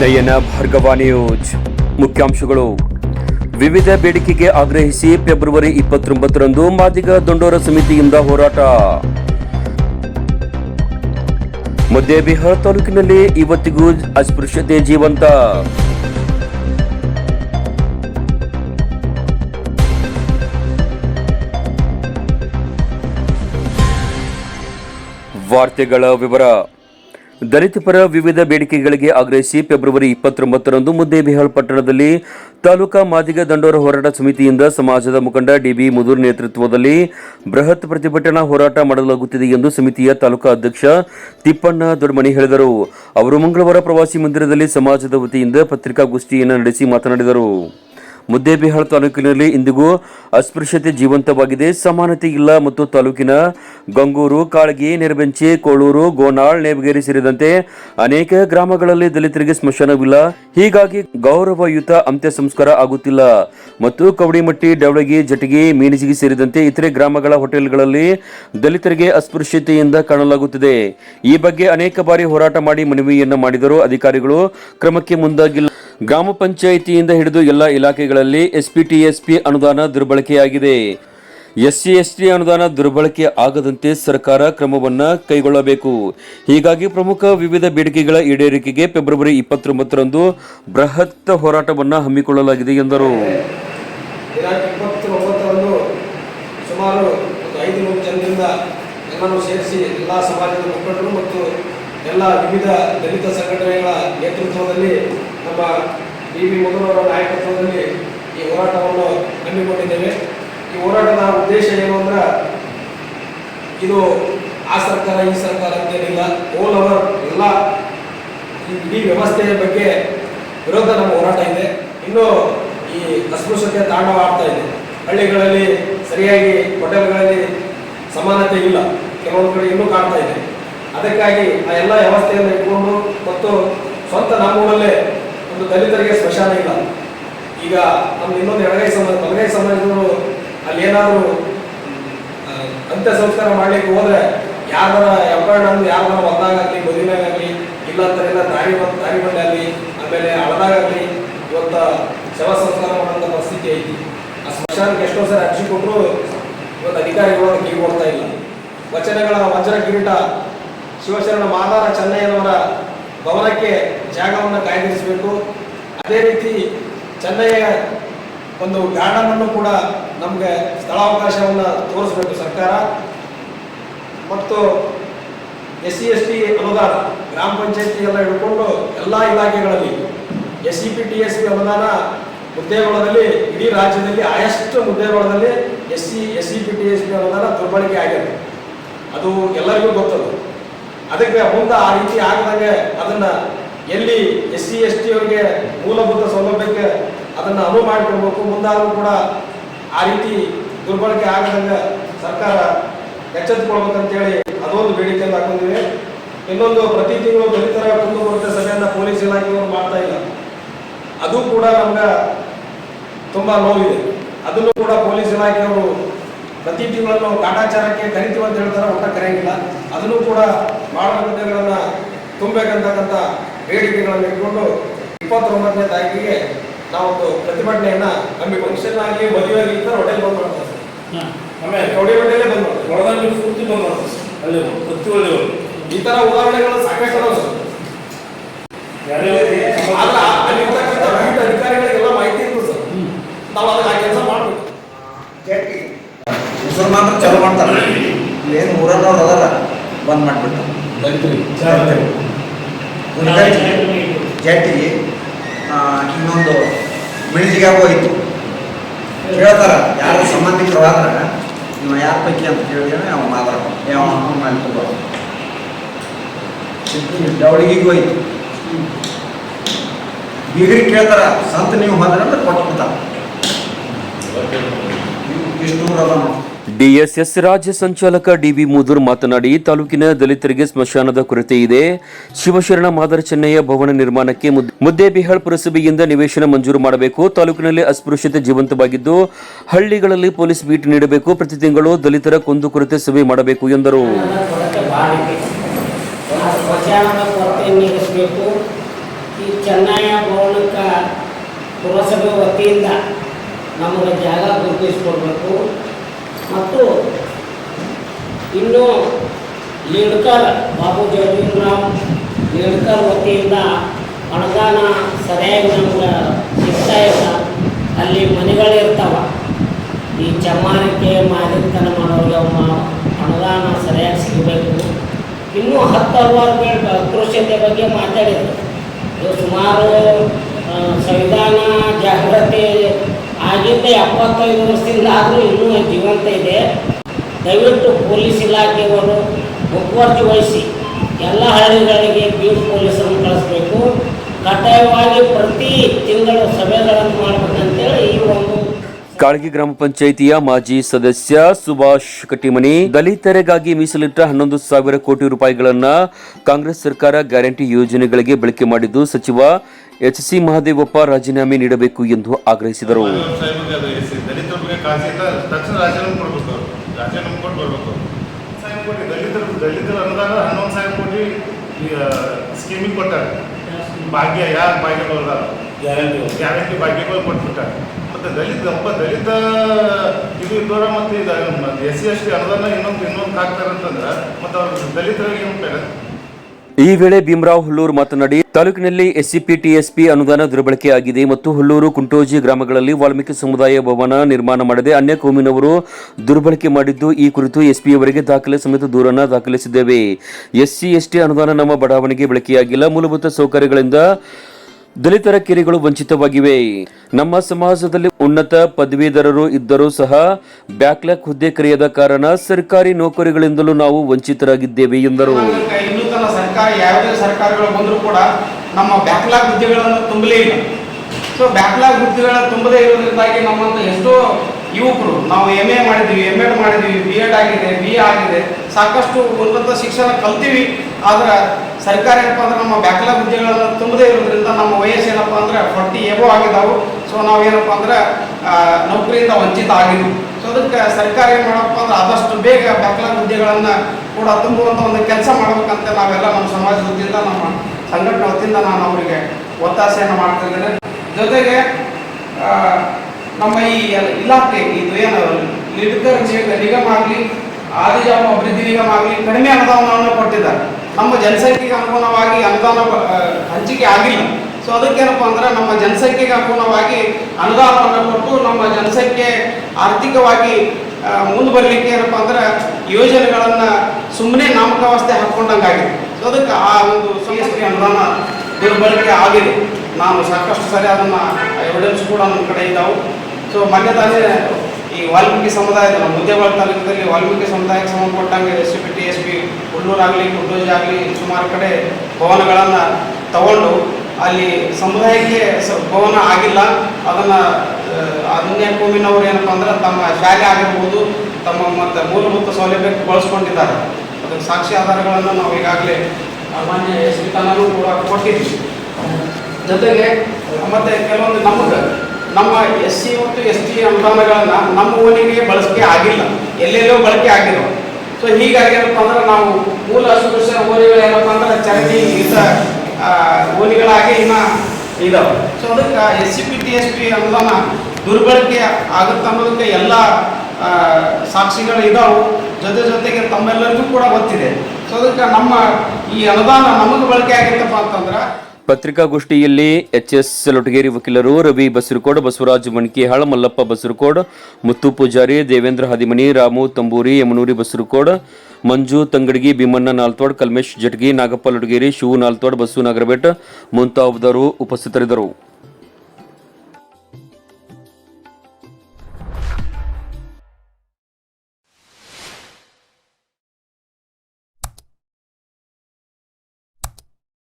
ನಯನ Bhargava news. ಮುಖ್ಯಾಂಶಗಳು. ವಿವಿಧ ಬೇಡಿಕೆಗೆ ಆಗ್ರಹಿಸಿ ಫೆಬ್ರವರಿ ಇಪ್ಪತ್ತೊಂಬತ್ತರಂದು ಮಾದಿಗ ದಂಡೋರ ಸಮಿತಿಯಿಂದ ಹೋರಾಟ. ಮಧ್ಯಬಿಹಾರ ತಾಲೂಕಿನಲ್ಲಿ ಇವತ್ತಿಗೂ ಅಸ್ಪೃಶ್ಯತೆ ಜೀವಂತ. ವಾರ್ತೆಗಳ ವಿವರ. ದಲಿತ ಪರ ವಿವಿಧ ಬೇಡಿಕೆಗಳಿಗೆ ಆಗ್ರಹಿಸಿ ಫೆಬ್ರವರಿ ಇಪ್ಪತ್ತೊಂಬತ್ತರಂದು ಮುದ್ದೇಬಿಹಾಳ್ ಪಟ್ಟಣದಲ್ಲಿ ತಾಲೂಕಾ ಮಾದಿಗ ದಂಡೋರ ಹೋರಾಟ ಸಮಿತಿಯಿಂದ ಸಮಾಜದ ಮುಖಂಡ ಡಿಬಿ ಮುದೂರ್ ನೇತೃತ್ವದಲ್ಲಿ ಬೃಹತ್ ಪ್ರತಿಭಟನಾ ಹೋರಾಟ ಮಾಡಲಾಗುತ್ತಿದೆ ಎಂದು ಸಮಿತಿಯ ತಾಲೂಕಾ ಅಧ್ಯಕ್ಷ ತಿಪ್ಪಣ್ಣ ದೊಡ್ಮನಿ ಹೇಳಿದರು. ಅವರು ಮಂಗಳವಾರ ಪ್ರವಾಸಿ ಮಂದಿರದಲ್ಲಿ ಸಮಾಜದ ವತಿಯಿಂದ ಪತ್ರಿಕಾಗೋಷ್ಠಿಯನ್ನು ನಡೆಸಿ ಮಾತನಾಡಿದರು. ಮುದ್ದೇಬಿಹಾಳ್ ತಾಲೂಕಿನಲ್ಲಿ ಇಂದಿಗೂ ಅಸ್ಪೃಶ್ಯತೆ ಜೀವಂತವಾಗಿದೆ. ಸಮಾನತೆ ಇಲ್ಲ ಮತ್ತು ತಾಲೂಕಿನ ಗಂಗೂರು, ಕಾಳಗಿ, ನೆರಬೆಂಚಿ, ಕೋಳೂರು, ಗೋನಾಳ್ ನೇಬಗೇರಿ ಸೇರಿದಂತೆ ಅನೇಕ ಗ್ರಾಮಗಳಲ್ಲಿ ದಲಿತರಿಗೆ ಸ್ಮಶಾನವಿಲ್ಲ. ಹೀಗಾಗಿ ಗೌರವಯುತ ಅಂತ್ಯ ಸಂಸ್ಕಾರ ಆಗುತ್ತಿಲ್ಲ. ಮತ್ತು ಕವಡಿಮಟ್ಟಿ, ಡವಳಗಿ, ಜಟಗಿ ಮೀನಿಜಿಗಿ ಸೇರಿದಂತೆ ಇತರೆ ಗ್ರಾಮಗಳ ಹೋಟೆಲ್ಗಳಲ್ಲಿ ದಲಿತರಿಗೆ ಅಸ್ಪೃಶ್ಯತೆಯಿಂದ ಕಾಣಲಾಗುತ್ತಿದೆ. ಈ ಬಗ್ಗೆ ಅನೇಕ ಬಾರಿ ಹೋರಾಟ ಮಾಡಿ ಮನವಿಯನ್ನು ಮಾಡಿದರೂ ಅಧಿಕಾರಿಗಳು ಕ್ರಮಕ್ಕೆ ಮುಂದಾಗಿಲ್ಲ. ಗ್ರಾಮ ಪಂಚಾಯಿತಿಯಿಂದ ಹಿಡಿದು ಎಲ್ಲ ಇಲಾಖೆಗಳಲ್ಲಿ ಎಸ್ಪಿಟಿಎಸ್ಪಿ ಅನುದಾನ ದುರ್ಬಳಕೆಯಾಗಿದೆ. ಎಸ್ಸಿ, ಎಸ್ಟಿ ಅನುದಾನ ದುರ್ಬಳಕೆ ಆಗದಂತೆ ಸರ್ಕಾರ ಕ್ರಮವನ್ನು ಕೈಗೊಳ್ಳಬೇಕು. ಹೀಗಾಗಿ ಪ್ರಮುಖ ವಿವಿಧ ಬೇಡಿಕೆಗಳ ಈಡೇರಿಕೆಗೆ ಫೆಬ್ರವರಿ ಇಪ್ಪತ್ತೊಂಬತ್ತರಂದು ಬೃಹತ್ ಹೋರಾಟವನ್ನು ಹಮ್ಮಿಕೊಳ್ಳಲಾಗಿದೆ ಎಂದರು. ಸುಮಾರು ಒಂದು ಐದು ನೂರು ಜನರಿಂದ ಎಲ್ಲರೂ ಸೇರಿಸಿ ಎಲ್ಲ ಸಮಾಜದ ಮುಖಂಡರು ಮತ್ತು ಎಲ್ಲ ವಿವಿಧ ದಲಿತ ಸಂಘಟನೆಗಳ ನೇತೃತ್ವದಲ್ಲಿ ನಮ್ಮ ಬಿ ಬಿ ಮೊದಲವರ ನಾಯಕತ್ವದಲ್ಲಿ ಈ ಹೋರಾಟವನ್ನು ಹಮ್ಮಿಕೊಂಡಿದ್ದೇವೆ. ಈ ಹೋರಾಟದ ಉದ್ದೇಶ ಏನು ಅಂದ್ರೆ, ಇದು ಆ ಸರ್ಕಾರ, ಈ ಸರ್ಕಾರ ಅಂತೇನಿಲ್ಲ. ಓಲ್ ಅವರ್ ಎಲ್ಲ ಈ ಇಡೀ ವ್ಯವಸ್ಥೆಯ ಬಗ್ಗೆ ವಿರೋಧ ನಮ್ಮ ಹೋರಾಟ ಇದೆ. ಇನ್ನು ಈ ಅಸ್ಪೃಶ್ಯತೆ ತಾಂಡವ ಆಗ್ತಾ ಇದೆ. ಹಳ್ಳಿಗಳಲ್ಲಿ ಸರಿಯಾಗಿ ಹೋಟೆಲ್ಗಳಲ್ಲಿ ಸಮಾನತೆ ಇಲ್ಲ. ಕೆಲವೊಂದು ಕಡೆ ಇನ್ನೂ ಕಾಣ್ತಾ ಇದೆ. ಅದಕ್ಕಾಗಿ ಆ ಎಲ್ಲ ವ್ಯವಸ್ಥೆಯನ್ನು ಇಟ್ಕೊಂಡು ಮತ್ತು ಸ್ವಂತ ನಮ್ಮೂರಲ್ಲೇ ದಲಿತರಿಗೆ ಸ್ಮಶಾನ ಇಲ್ಲ. ಈಗ ನಮ್ಮ ಇನ್ನೊಂದು ಎಡಗೈ ಸಮಾಜ, ಬಲಗೈ ಸಮಾಜದವರು ಅಲ್ಲಿ ಏನಾದರೂ ಅಂತ್ಯ ಸಂಸ್ಕಾರ ಮಾಡ್ಲಿಕ್ಕೆ ಹೋದ್ರೆ ಯಾರ ಅಂದ್ರೆ ಯಾರ ಒಂದಾಗಲಿ ಮದುವೆನಾಗಲಿ ಇಲ್ಲ ಅಂತಾರೆಲ್ಲ ದಾರಿ ಬಂದು, ದಾರಿ ಬಂದೆ ಆಗಲಿ, ಆಮೇಲೆ ಹಳದಾಗಲಿ ಇವತ್ತ ಶವ ಸಂಸ್ಕಾರ ಮಾಡುವಂಥ ಪರಿಸ್ಥಿತಿ ಐತಿ. ಆ ಸ್ಮಶಾನಕ್ಕೆ ಎಷ್ಟೋ ಸರಿ ಅರ್ಜಿ ಕೊಟ್ಟರು ಇವತ್ತು ಅಧಿಕಾರಿಗಳು ಕಿವಿ ಕೊಡ್ತಾ ಇಲ್ಲ. ವಚನಗಳ ವಜ್ರ ಕಿರೀಟ ಶಿವಶರಣ ಮಾದಾರ ಚೆನ್ನಯ್ಯನವರ ಭವನಕ್ಕೆ ಜಾಗವನ್ನು ಕಾಯ್ದಿರಿಸಬೇಕು. ಅದೇ ರೀತಿ ಚೆನ್ನೈಯ ಒಂದು ಗಾರ್ಡನ್ ಅನ್ನು ಕೂಡ ನಮಗೆ ಸ್ಥಳಾವಕಾಶವನ್ನು ತೋರಿಸಬೇಕು ಸರ್ಕಾರ. ಮತ್ತು ಎಸ್ ಸಿ ಎಸ್ ಟಿ ಅನುದಾನ, ಗ್ರಾಮ ಪಂಚಾಯತಿ ಎಲ್ಲ ಹಿಡ್ಕೊಂಡು ಎಲ್ಲ ಇಲಾಖೆಗಳಲ್ಲಿ S C P T S P ಅನುದಾನ ಹುದ್ದೆಗಳಲ್ಲಿ ಇಡೀ ರಾಜ್ಯದಲ್ಲಿ ಆಯಷ್ಟು ಹುದ್ದೆಗಳಲ್ಲಿ S C S C P T S P ಅನುದಾನ ದುರ್ಬಳಕೆ ಆಗಿದೆ. ಅದು ಎಲ್ಲರಿಗೂ ಗೊತ್ತದು. ಅದಕ್ಕೆ ಮುಂದೆ ಆ ರೀತಿ ಆಗದಂಗೆ ಅದನ್ನ ಎಲ್ಲಿ ಎಸ್ ಸಿ, ಎಸ್ ಟಿ ಅವರಿಗೆ ಮೂಲಭೂತ ಸೌಲಭ್ಯಕ್ಕೆ ಅದನ್ನು ಅನುವು ಮಾಡಿಕೊಡ್ಬೇಕು, ಮುಂದಾದರೂ ಕೂಡ ಆ ರೀತಿ ದುರ್ಬಳಕೆ ಆಗದಂಗೆ ಸರ್ಕಾರ ಎಚ್ಚೆತ್ತುಕೊಳ್ಬೇಕಂತೇಳಿ ಅದೊಂದು ಬೇಡಿಕೆಯನ್ನು ಹಾಕೊಂಡಿವೆ ಇನ್ನೊಂದು ಪ್ರತಿ ತಿಂಗಳು ದಲಿತರ ಕುಂದುಕೊರತೆ ಸಭೆಯನ್ನು ಪೊಲೀಸ್ ಇಲಾಖೆಯವರು ಮಾಡ್ತಾ ಇಲ್ಲ. ಅದು ಕೂಡ ನಮ್ಗೆ ತುಂಬ ನೋವಿದೆ. ಅದನ್ನು ಕೂಡ ಪೊಲೀಸ್ ಇಲಾಖೆಯವರು ಪ್ರತಿ ತಿಂಗಳನ್ನು ಕಾಟಾಚಾರಕ್ಕೆ ಕರಿತೀವಿ ಅಂತ ಹೇಳ್ತಾರೆ ಒಟ್ಟ ಕರೆಯಂಗಿಲ್ಲ ಅದನ್ನು ಕೂಡ ಬಹಳ ಹುದ್ದೆಗಳನ್ನು ತುಂಬಬೇಕಂತಕ್ಕಂಥ ಬೇಡಿಕೆಗಳನ್ನು ಇಟ್ಕೊಂಡು ಇಪ್ಪತ್ತೊಂಬತ್ತನೇ ತಾರೀಕಿಗೆ ನಾವೊಂದು ಪ್ರತಿಭಟನೆಯನ್ನ ನಮಗೆ ಫಂಕ್ಷನ್ ಆಗಲಿ ಮದುವೆ ಆಗಲಿ ಅಂತ ಹೋಟೆಲ್ ಬಂದ್ ಮಾಡ್ತಾರೆ. ಆಮೇಲೆ ಬಂದ್ ಮಾಡ್ತಾರೆ. ಒಳದಲ್ಲಿ ಪೂರ್ತಿ ಬಂದ್ ಮಾಡ್ತಾರೆ ಅಲ್ಲಿ ಪ್ರತಿ ಒಳ್ಳೆಯವರು ಈ ತರ ಉದಾಹರಣೆಗಳು ಸಾಕಷ್ಟು ಅದಾವ ಸರ್ ಯಾರೇ ಆದ್ರೆ ಆ- ಅಲ್ಲಿರ್ತಕ್ಕಂಥ ವಿವಿಧ ಅಧಿಕಾರಿಗಳಿಗೆಲ್ಲ ಮಾಹಿತಿ ಇರ್ತದೆ ಸರ್ ನಾವು ಅದಕ್ಕೆ ಆ ಕೆಲಸ ಮಾಡ್ಬೇಕು ಹೆಸರು ಮಾತ್ರ ಚಾಲು ಮಾಡ್ತಾರೆ ಏನು ಊರನ್ನವ್ರು ಅದಲ್ಲ ಬಂದ್ ಮಾಡಿಬಿಟ್ಟು ಜಟ್ಟಿ ಇನ್ನೊಂದು ಬಿಳಿಜಿಗೆ ಹೋಯ್ತು ಕೇಳ್ತಾರ ಯಾರು ಸಂಬಂಧಿಕರು ಆದ್ರೆ ನಿಮ್ಮ ಯಾರ ಪೈಕಿ ಅಂತ ಕೇಳಿದ್ರೆ ಅವ ಮಾತಾಡ ಯಾವ ಮಾಡಿ ತಗೋ ಡವಳಿಗೆ ಹೋಯ್ತು. ಬಿಗ್ರಿ ಕೇಳ್ತಾರ ಸಂತ ನೀವು ಮಾತಾಡ ಅಂದ್ರೆ ಕೊಟ್ಟು ಬಿಡ್ತಾರ ಇಷ್ಟು ದೂರ ಅದ ನೋಡಿ ಡಿಎಸ್ಎಸ್ ರಾಜ್ಯ ಸಂಚಾಲಕ ಡಿಬಿ ಮುದೂರ್ ಮಾತನಾಡಿ, ತಾಲೂಕಿನ ದಲಿತರಿಗೆ ಸ್ಮಶಾನದ ಕೊರತೆ ಇದೆ. ಶಿವಶರಣ ಮಾದರ ಚೆನ್ನಯ್ಯ ಭವನ ನಿರ್ಮಾಣಕ್ಕೆ ಮುದ್- ಮುದ್ದೇಬಿಹಾಳ್ ಪುರಸಭೆಯಿಂದ ನಿವೇಶನ ಮಂಜೂರು ಮಾಡಬೇಕು. ತಾಲೂಕಿನಲ್ಲಿ ಅಸ್ಪೃಶ್ಯತೆ ಜೀವಂತವಾಗಿದ್ದು, ಹಳ್ಳಿಗಳಲ್ಲಿ ಪೊಲೀಸ್ ಬೀಟ್ ನೀಡಬೇಕು. ಪ್ರತಿ ತಿಂಗಳು ದಲಿತರ ಕುಂದುಕೊರತೆ ಸಭೆ ಮಾಡಬೇಕು ಎಂದರು. ಪುರಸಭೆ ವತಿಯಿಂದ ಜಾಗ ಗುರುತಿಸ್ಕೊಡ್ಬೇಕು. ಮತ್ತು ಇನ್ನು ಲೇಡ್ಕರ್ ಬಾಬು ಜಗದೀಂದ್ರಾಮ್ ಲೇಡ್ಕರ್ ವತಿಯಿಂದ ಅನುದಾನ ಸರಿಯಾಗಿ ನಮ್ಗೆ ಸಿಗ್ತಾ ಇಲ್ಲ. ಅಲ್ಲಿ ಮನೆಗಳಿರ್ತಾವ. ಈ ಚಮ್ಮಾರಿಕೆ, ಮಾದರಿತನ ಮಾಡೋರಿಗೆ ಅವ ಅನುದಾನ ಸರಿಯಾಗಿ ಸಿಗಬೇಕು. ಇನ್ನೂ ಹತ್ತು ಹಲವಾರು ಬೇಡ ಅಸ್ಪೃಶ್ಯತೆ ಬಗ್ಗೆ ಮಾತಾಡಿದರು. ಸುಮಾರು ಸಂವಿಧಾನ ಜಾಗೃತಿ ಆಗಿದ್ದ ಎಪ್ಪತ್ತೈದು ವರ್ಷದಿಂದ ಆದರೂ ಇನ್ನೂ ಜೀವಂತ ಇದೆ. ದಯವಿಟ್ಟು ಪೊಲೀಸ್ ಇಲಾಖೆಯವರು ಮುತುವರ್ಜಿ ವಹಿಸಿ ಎಲ್ಲ ಹಳ್ಳಿಗಳಿಗೆ ಬೀಟ್ ಪೊಲೀಸರನ್ನು ಕಳಿಸ್ಬೇಕು. ಕಡ್ಡಾಯವಾಗಿ ಪ್ರತಿ ತಿಂಗಳು ಸಭೆಗಳನ್ನು ಮಾಡಬೇಕಂತೇಳಿ ಈ ಒಂದು ಕಾಳಗಿ ಗ್ರಾಮ ಪಂಚಾಯಿತಿಯ ಮಾಜಿ ಸದಸ್ಯ ಸುಭಾಷ್ ಕಟ್ಟಿಮನಿ ದಲಿತರಿಗಾಗಿ ಮೀಸಲಿಟ್ಟ ಹನ್ನೊಂದು ಸಾವಿರ ಕೋಟಿ ರೂಪಾಯಿಗಳನ್ನು ಕಾಂಗ್ರೆಸ್ ಸರ್ಕಾರ ಗ್ಯಾರಂಟಿ ಯೋಜನೆಗಳಿಗೆ ಬಳಕೆ ಮಾಡಿದ್ದು ಸಚಿವ ಎಚ್ ಸಿ ಮಹದೇವಪ್ಪ ರಾಜೀನಾಮೆ ನೀಡಬೇಕು ಎಂದು ಆಗ್ರಹಿಸಿದರು. ದಲಿತರ ಅನುದಾನ ಹನ್ನೊಂದು ಸಾವಿರ ಕೋಟಿ ಸ್ಕೀಮಿಗೆ ಕೊಟ್ಟಾರೆ ಭಾಗ್ಯ ಯಾರು ಭಾಗ್ಯಗಳು ಅದಾವ ಗ್ಯಾರಂಟಿ ಗ್ಯಾರಂಟಿ ಭಾಗ್ಯಗಳು ಕೊಟ್ಬಿಟ್ಟಾರೆ ಮತ್ತು ದಲಿತ ಒಬ್ಬ ದಲಿತ ಇದು ಇದ್ದವರ ಮತ್ತು ಇದು ಎಸ್ ಸಿ ಎಸ್ ಟಿ ಅನುದಾನ ಇನ್ನೊಂದು ಇನ್ನೊಂದು ಹಾಕ್ತಾರೆ ಅಂತಂದ್ರೆ ಮತ್ತು ಅವ್ರು ದಲಿತರಿಗೆ ಏನು ಈ ವೇಳೆ ಭೀಮರಾವ್ ಹುಲ್ಲೂರು ಮಾತನಾಡಿ, ತಾಲೂಕಿನಲ್ಲಿ ಎಸ್ಸಿಪಿ, ಟಿಎಸ್ಪಿ ಅನುದಾನ ದುರ್ಬಳಕೆಯಾಗಿದೆ ಮತ್ತು ಹುಲ್ಲೂರು, ಕುಂಟೋಜಿ ಗ್ರಾಮಗಳಲ್ಲಿ ವಾಲ್ಮೀಕಿ ಸಮುದಾಯ ಭವನ ನಿರ್ಮಾಣ ಮಾಡದೆ ಅನ್ಯ ಕೋಮಿನವರು ದುರ್ಬಳಕೆ ಮಾಡಿದ್ದು, ಈ ಕುರಿತು ಎಸ್ಪಿಯವರಿಗೆ ದಾಖಲೆ ಸಮೇತ ದೂರನ್ನು ದಾಖಲಿಸಿದ್ದೇವೆ. ಎಸ್ಸಿ, ಎಸ್ಟಿ ಅನುದಾನ ನಮ್ಮ ಬಡಾವಣೆಗೆ ಬಳಕೆಯಾಗಿಲ್ಲ. ಮೂಲಭೂತ ಸೌಕರ್ಯಗಳಿಂದ ದಲಿತರ ಕೆರೆಗಳು ವಂಚಿತವಾಗಿವೆ. ನಮ್ಮ ಸಮಾಜದಲ್ಲಿ ಉನ್ನತ ಪದವೀಧರರು ಇದ್ದರೂ ಸಹ ಬ್ಯಾಕ್ಲಾಕ್ ಹುದ್ದೆ ಕರೆಯದ ಕಾರಣ ಸರ್ಕಾರಿ ನೌಕರಿಗಳಿಂದಲೂ ನಾವು ವಂಚಿತರಾಗಿದ್ದೇವೆ ಎಂದರು. ಸರ್ಕಾರ, ಯಾವುದೇ ಸರ್ಕಾರಗಳು ಬಂದರೂ ಕೂಡ ನಮ್ಮ ಬ್ಯಾಕ್ಲಾಗ್ ಹುದ್ದೆಗಳನ್ನು ತುಂಬಲೇ ಇಲ್ಲ. ಸೊ ಬ್ಯಾಕ್ಲಾಗ್ ಹುದ್ದೆಗಳನ್ನು ತುಂಬದೇ ಇರೋದ್ರಿಂದಾಗಿ ನಮ್ಮಂತ ಎಷ್ಟೋ ಯುವಕರು, ನಾವು ಎಂ ಎ ಮಾಡಿದ್ವಿ ಎಂ ಎಡ್ ಮಾಡಿದ್ವಿ ಬಿ ಎಡ್ ಆಗಿದೆ ಬಿ ಎ ಆಗಿದೆ, ಸಾಕಷ್ಟು ಉನ್ನತ ಶಿಕ್ಷಣ ಕಲ್ತೀವಿ, ಆದ್ರೆ ಸರ್ಕಾರ ಏನಪ್ಪ ಅಂದ್ರೆ ನಮ್ಮ ಬ್ಯಾಕ್ಲಾಗ್ ಹುದ್ದೆಗಳನ್ನು ತುಂಬದೇ ಇರೋದ್ರಿಂದ ನಮ್ಮ ವಯಸ್ಸು ಏನಪ್ಪ ಅಂದ್ರೆ ಫಾರ್ಟಿ ಎಬೋ ಆಗಿದ್ದಾವೆ. ಸೊ ನಾವೇನಪ್ಪ ಅಂದ್ರೆ ನೌಕರಿಯಿಂದ ವಂಚಿತ ಆಗಿದ್ವಿ. ಸೊ ಅದಕ್ಕೆ ಸರ್ಕಾರ ಏನು ಮಾಡಪ್ಪ ಅಂದ್ರೆ ಆದಷ್ಟು ಬೇಗ ಬ್ಯಾಕ್ಲಾಗ್ ಹುದ್ದೆಗಳನ್ನು ಕೂಡ ತುಂಬುವಂಥ ಒಂದು ಕೆಲಸ ಮಾಡಬೇಕಂತ ನಾವೆಲ್ಲ ನಮ್ಮ ಸಮಾಜ ವತಿಯಿಂದ, ನಮ್ಮ ಸಂಘಟನೆ ವತಿಯಿಂದ ನಾನು ಅವರಿಗೆ ಒತ್ತಾಸೆಯನ್ನು ಮಾಡ್ತಿದ್ದೇನೆ ಜೊತೆಗೆ ನಮ್ಮ ಈ ಇಲಾಖೆ ಇದು ಏನು ಲಿಡ್ಕರ್ ನಿಗ- ನಿಗಮ ಆಗಲಿ, ಆದಿಜಾಮ ಅಭಿವೃದ್ಧಿ ನಿಗಮ ಆಗಲಿ ನಮ್ಮ ಜನಸಂಖ್ಯೆಗೆ ಅನುಗುಣವಾಗಿ ಅನುದಾನ ಹಂಚಿಕೆ ಆಗಿಲ್ಲ. ಸೊ ಅದಕ್ಕೇನಪ್ಪ ಅಂದ್ರೆ ನಮ್ಮ ಜನಸಂಖ್ಯೆಗೆ ಅನುಗುಣವಾಗಿ ಅನುದಾನವನ್ನು ಕೊಟ್ಟು ನಮ್ಮ ಜನಸಂಖ್ಯೆ ಆರ್ಥಿಕವಾಗಿ ಮುಂದೆ ಬರಲಿಕ್ಕೆ ಏನಪ್ಪ ಅಂದ್ರೆ ಯೋಜನೆಗಳನ್ನು ಸುಮ್ಮನೆ ನಾಮಕಾವಸ್ಥೆ ಹಾಕ್ಕೊಂಡಂಗಾಗಿದೆ ಸೊ ಅದಕ್ಕೆ ಆ ಒಂದು ಸಿ ಅನುದಾನ ದುರ್ಬಳಕೆ ಆಗಿದೆ. ನಾನು ಸಾಕಷ್ಟು ಸರಿ ಅದನ್ನು ಎವಿಡೆನ್ಸ್ ಕೂಡ ನಮ್ಮ ಕಡೆ ಇದ್ದಾವೆ ಸೊ ಮನೆ ಈ ವಾಲ್ಮೀಕಿ ಸಮುದಾಯದ ಮುದ್ದೇವಾಳ ತಾಲೂಕಿನಲ್ಲಿ ವಾಲ್ಮೀಕಿ ಸಮುದಾಯಕ್ಕೆ ಸಂಬಂಧಪಟ್ಟಂಗೆ S C P T S P ಹುಲ್ಲೂರಾಗಲಿ ಕುಡ್ಡೋಜ್ ಆಗಲಿ ಸುಮಾರು ಕಡೆ ಭವನಗಳನ್ನು ತಗೊಂಡು ಅಲ್ಲಿ ಸಮುದಾಯಕ್ಕೆ ಸ- ಭವನ ಆಗಿಲ್ಲ. ಅದನ್ನು ಅನ್ಯ ಕೋಮಿನವರು ಏನಪ್ಪ ಅಂದ್ರೆ ತಮ್ಮ ಶಾಲೆ ಆಗಿರ್ಬೋದು ತಮ್ಮ ಮತ್ತು ಮೂಲಭೂತ ಸೌಲಭ್ಯಕ್ಕೆ ಬಳಸ್ಕೊಂಡಿದ್ದಾರೆ. ಅದಕ್ಕೆ ಸಾಕ್ಷಿ ಆಧಾರಗಳನ್ನು ನಾವು ಈಗಾಗಲೇ ಮಾನ್ಯ ಎಸ್ ಪಿ ತನೂ ಕೂಡ ಕೊಟ್ಟಿದ್ವಿ ಜೊತೆಗೆ ಮತ್ತು ಕೆಲವೊಂದು ನಮಗೆ ನಮ್ಮ ಎಸ್ ಸಿ ಮತ್ತು ಎಸ್ ಟಿ ಅನುದಾನಗಳನ್ನು ನಮ್ಮ ಓಣಿಗೆ ಬಳಸಿಕೆ ಆಗಿಲ್ಲ. ಎಲ್ಲೆಲ್ಲೋ ಬಳಕೆ ಆಗಿರೋ. ಸೊ ಹೀಗಾಗಿ ಏನಪ್ಪ ಅಂದ್ರೆ ನಾವು ಮೂಲ ಅಸ್ಪೃಶ್ಯ ಓಣಿಗಳು ಏನಪ್ಪ ಅಂದ್ರೆ ಚರಂಡಿ ಈತ ಆ, ಓಣಿಗಳಾಗಿ ಇನ್ನ ಇದಾವೆ. ಸೊ ಅದಕ್ಕೆ S C P T S P ಅನುದಾನ ದುರ್ಬಳಕೆ ಆಗುತ್ತೆ ಅನ್ನೋದಕ್ಕೆ ಎಲ್ಲ ಸಾಕ್ಷಿಗಳು ಇದಾವೆ. ಜೊತೆ ಜೊತೆಗೆ ತಮ್ಮೆಲ್ಲರಿಗೂ ಕೂಡ ಗೊತ್ತಿದೆ. ಸೊ ಅದಕ್ಕೆ ನಮ್ಮ ಈ ಅನುದಾನ ನಮಗೆ ಬಳಕೆ ಆಗಿತ್ತಪ್ಪ ಅಂತಂದ್ರೆ ಪತ್ರಿಕಾಗೋಷ್ಠಿಯಲ್ಲಿ ಎಚ್ ಎಸ್ ಲೊಟಗೇರಿ ವಕೀಲರು, ರವಿ ಬಸರಕೋಡ್, ಬಸವರಾಜ್ ಮಣಿಕೇಹಾಳ್ ಮಲ್ಲಪ್ಪ ಬಸರಕೋಡ್, ಮುತ್ತು ಪೂಜಾರಿ, ದೇವೇಂದ್ರ ಹದಿಮನಿ, ರಾಮು ತಂಬೂರಿ, ಯಮನೂರಿ ಬಸರಕೋಡ್, ಮಂಜು ತಂಗಡಗಿ, ಭೀಮಣ್ಣ ನಾಲ್ತೋಡ್, ಕಲ್ಮೇಶ್ ಜಟ್ಗಿ, ನಾಗಪ್ಪ ಲೊಟಗೇರಿ, ಶಿವು ನಾಲ್ತೋಡ್ ಬಸ್ಸು ನಾಗರಬೇಟ್ ಮುಂತಾದವರು ಉಪಸ್ಥಿತರಿದ್ದರು.